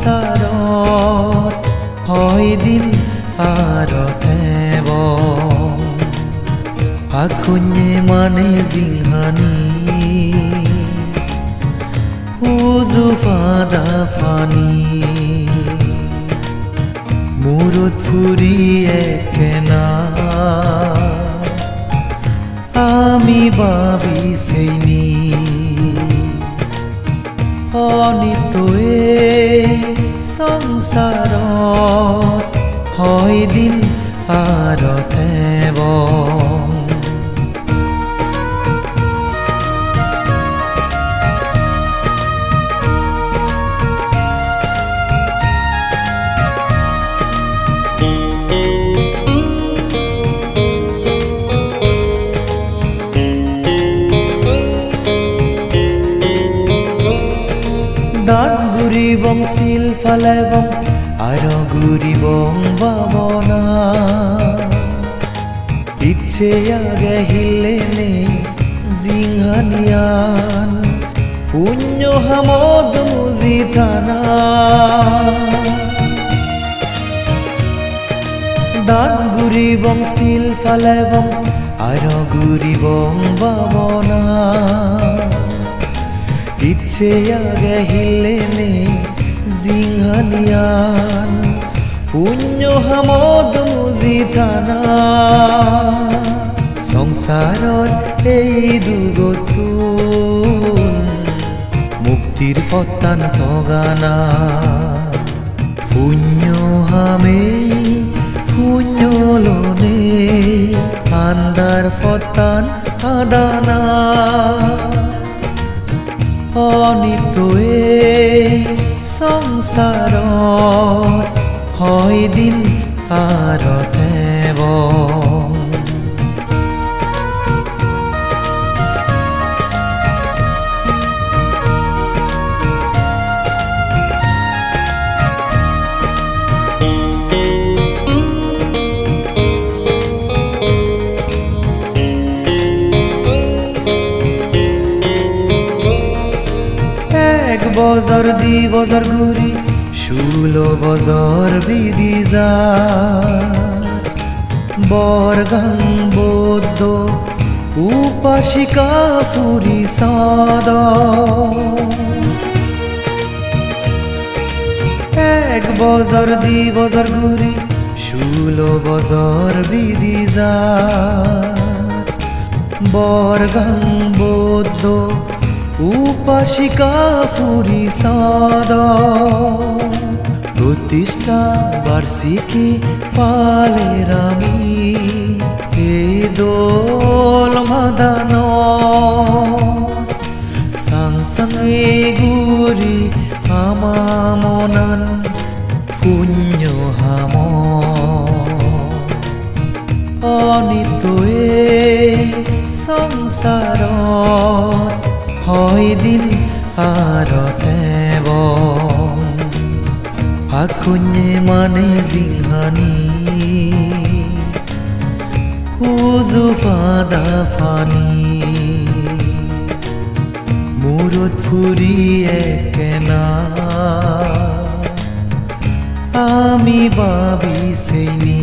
বিচাৰত হয় দিন আর থেব আকুন্যে মানে জিংহানি, উজু ফাদা ফানি। মূৰত ফুৰি একেনা আমি বাবি ভাবিছেইনি অনিতয়ে সংসাৰত হয় দিন আৰতেব দান ঘুরিবং শিল ফালেবং আর ঘুরিবং বাবনা ইচ্ছে আগে হিলে নে জিংহানিয়ান, পুণ্য হামদ মুজি থানা দান ঘুরিবং শিল ফালেবং আর ঘুরিবং বাবনা আগে হিলে নে জিংহানিয়ান পুণ্য হামদ মুজি থানা সংসাৰৰ এই দুগতুন মুক্তিৰ পতান তগানা। পুণ্য হামে পুণ্য লনে আন্দার ফতান আদানা। অনিতয়ে সংসাৰত হয় দিন আৰতেব এক বজর দি বজর ঘুরি ষোলো বজর বিধি যা বরগাং বৌদ্ধ উপাসিকা পুরী সদ এক বজর দি বজর ঘুরি ষোলো বজর বিধি যা বরগাং বৌদ্ধ উপাসিকা পুরী সদ প্রতিষ্ঠা বার্ষিকী পালের আমি হে দোল মাদান। সাংসাঙে গুরি আমা মনান পুণ্য হাম। অনিতয়ে সংসাৰত হয় দিন আৰতেব আকুnye মানে জিংহানি উজু ফাদা ফানি। মূৰত ফুৰিয়ে কেনা আমি ভাবিছেনি